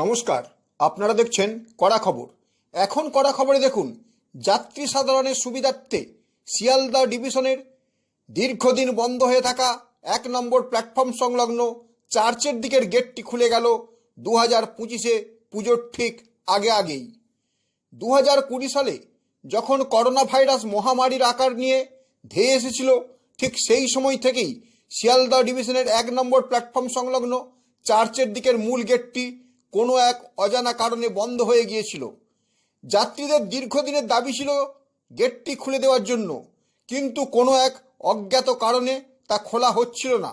নমস্কার, আপনারা দেখছেন কড়া খবর। এখন কড়া খবরে দেখুন, যাত্রী সাধারণের সুবিধার্থে শিয়ালদা ডিভিশনের দীর্ঘদিন বন্ধ হয়ে থাকা এক নম্বর প্ল্যাটফর্ম সংলগ্ন চার্চের দিকের গেটটি খুলে গেল দু হাজার পঁচিশে পুজোর ঠিক আগে আগেই। দু হাজার কুড়ি সালে যখন করোনা ভাইরাস মহামারীর আকার নিয়ে ধেয়ে এসেছিল, ঠিক সেই সময় থেকেই শিয়ালদা ডিভিশনের এক নম্বর প্ল্যাটফর্ম সংলগ্ন চার্চের দিকের মূল গেটটি কোনো এক অজানা কারণে বন্ধ হয়ে গিয়েছিল। যাত্রীদের দীর্ঘদিনের দাবি ছিল গেটটি খুলে দেওয়ার জন্য, কিন্তু কোনো এক অজ্ঞাত কারণে তা খোলা হচ্ছিল না।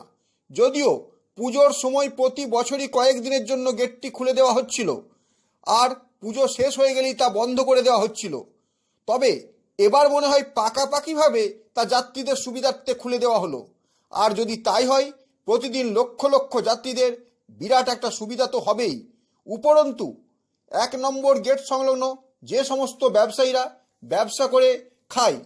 যদিও পুজোর সময় প্রতি বছরই কয়েক দিনের জন্য গেটটি খুলে দেওয়া হচ্ছিল, আর পুজো শেষ হয়ে গেলেই তা বন্ধ করে দেওয়া হচ্ছিল। তবে এবার মনে হয় পাকাপাকিভাবে তা যাত্রীদের সুবিধার্থে খুলে দেওয়া হলো। আর যদি তাই হয়, প্রতিদিন লক্ষ লক্ষ যাত্রীদের বিরাট একটা সুবিধা তো হবেই। উপরন্তু, এক নম্বর গেট সংলগ্ন যে সমস্ত ব্যবসায়ীরা ব্যবসা করে খায়,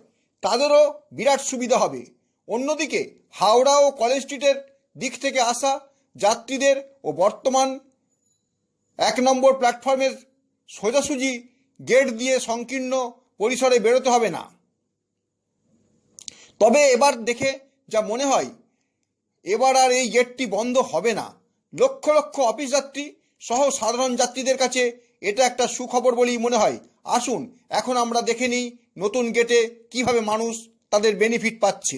তাদেরও বিরাট সুবিধা হবে। অন্যদিকে, হাওড়া ও কলেজ স্ট্রিটের দিক থেকে আসা যাত্রীদের ও বর্তমান এক নম্বর প্ল্যাটফর্মের সোজাসুজি গেট দিয়ে সংকীর্ণ পরিসরে বেরোতে হবে না। তবে এবার দেখে যা মনে হয়, এবার আর এই গেটটি বন্ধ হবে না। লক্ষ লক্ষ অফিস যাত্রী সহ সাধারণ যাত্রীদের কাছে এটা একটা সুখবর বলেই মনে হয়। আসুন, এখন আমরা দেখে নিই নতুন গেটে কীভাবে মানুষ তাদের বেনিফিট পাচ্ছে।